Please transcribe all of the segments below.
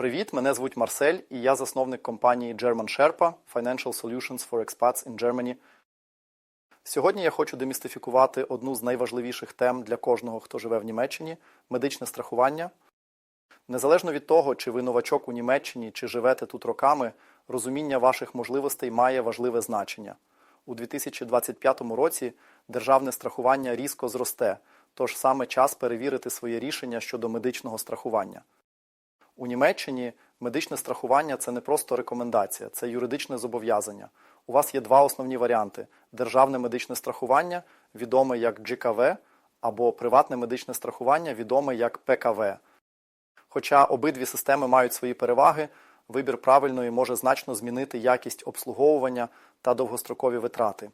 Привіт, мене звуть Марсель, і я засновник компанії German Sherpa Financial Solutions for Expats in Germany. Сьогодні я хочу демістифікувати одну з найважливіших тем для кожного, хто живе в Німеччині медичне страхування. Незалежно від того, чи ви новачок у Німеччині, чи живете тут роками, розуміння ваших можливостей має важливе значення. У 2025 році державне страхування різко зросте, тож саме час перевірити своє рішення щодо медичного страхування. У Німеччині медичне страхування це не просто рекомендація, це юридичне зобов'язання. У вас є два основні варіанти: державне медичне страхування, відоме як GKV, або приватне медичне страхування, відоме як ПКВ. Хоча обидві системи мають свої переваги, вибір правильної може значно змінити якість обслуговування та довгострокові витрати.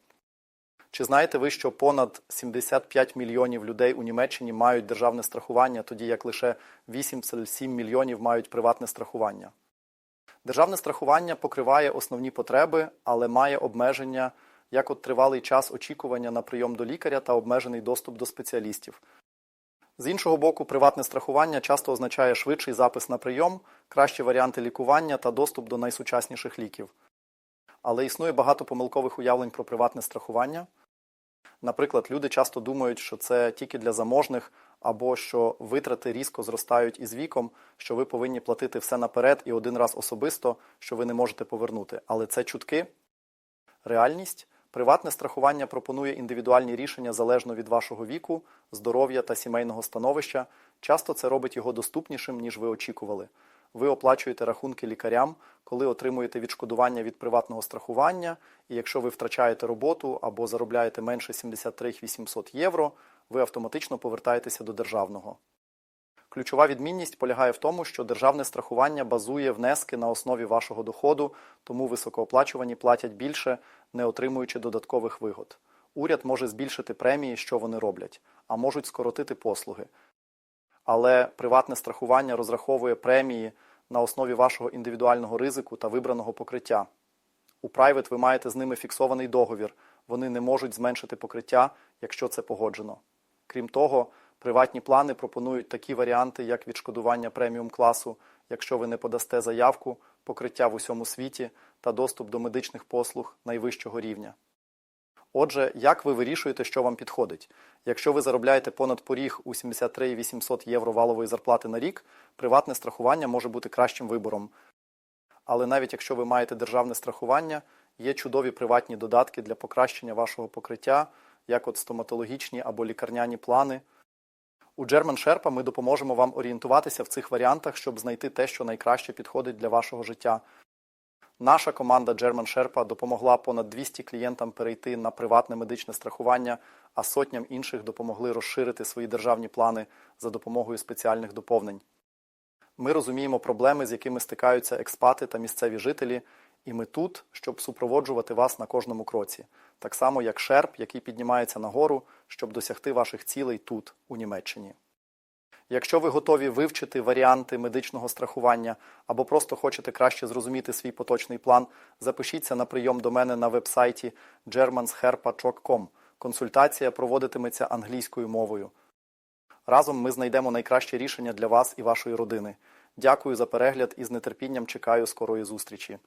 Чи знаєте ви, що понад 75 мільйонів людей у Німеччині мають державне страхування, тоді як лише 8,7 мільйонів мають приватне страхування? Державне страхування покриває основні потреби, але має обмеження, як от тривалий час очікування на прийом до лікаря та обмежений доступ до спеціалістів. З іншого боку, приватне страхування часто означає швидший запис на прийом, кращі варіанти лікування та доступ до найсучасніших ліків. Але існує багато помилкових уявлень про приватне страхування. Наприклад, люди часто думають, що це тільки для заможних, або що витрати різко зростають із віком, що ви повинні платити все наперед і один раз особисто, що ви не можете повернути. Але це чутки. Реальність приватне страхування пропонує індивідуальні рішення залежно від вашого віку, здоров'я та сімейного становища. Часто це робить його доступнішим, ніж ви очікували. Ви оплачуєте рахунки лікарям, коли отримуєте відшкодування від приватного страхування, і якщо ви втрачаєте роботу або заробляєте менше 73 800 євро, ви автоматично повертаєтеся до державного. Ключова відмінність полягає в тому, що державне страхування базує внески на основі вашого доходу, тому високооплачувані платять більше, не отримуючи додаткових вигод. Уряд може збільшити премії, що вони роблять, а можуть скоротити послуги. Але приватне страхування розраховує премії на основі вашого індивідуального ризику та вибраного покриття. У Private ви маєте з ними фіксований договір, вони не можуть зменшити покриття, якщо це погоджено. Крім того, приватні плани пропонують такі варіанти, як відшкодування преміум класу, якщо ви не подасте заявку, покриття в усьому світі та доступ до медичних послуг найвищого рівня. Отже, як ви вирішуєте, що вам підходить? Якщо ви заробляєте понад поріг у 73 800 євро валової зарплати на рік, приватне страхування може бути кращим вибором. Але навіть якщо ви маєте державне страхування, є чудові приватні додатки для покращення вашого покриття, як от стоматологічні або лікарняні плани. У German Sherpa ми допоможемо вам орієнтуватися в цих варіантах, щоб знайти те, що найкраще підходить для вашого життя. Наша команда German Sherpa допомогла понад 200 клієнтам перейти на приватне медичне страхування, а сотням інших допомогли розширити свої державні плани за допомогою спеціальних доповнень. Ми розуміємо проблеми, з якими стикаються експати та місцеві жителі, і ми тут, щоб супроводжувати вас на кожному кроці, так само як шерп, який піднімається нагору, щоб досягти ваших цілей тут, у Німеччині. Якщо ви готові вивчити варіанти медичного страхування або просто хочете краще зрозуміти свій поточний план, запишіться на прийом до мене на вебсайті germansherpa.com. Консультація проводитиметься англійською мовою. Разом ми знайдемо найкраще рішення для вас і вашої родини. Дякую за перегляд і з нетерпінням чекаю скорої зустрічі.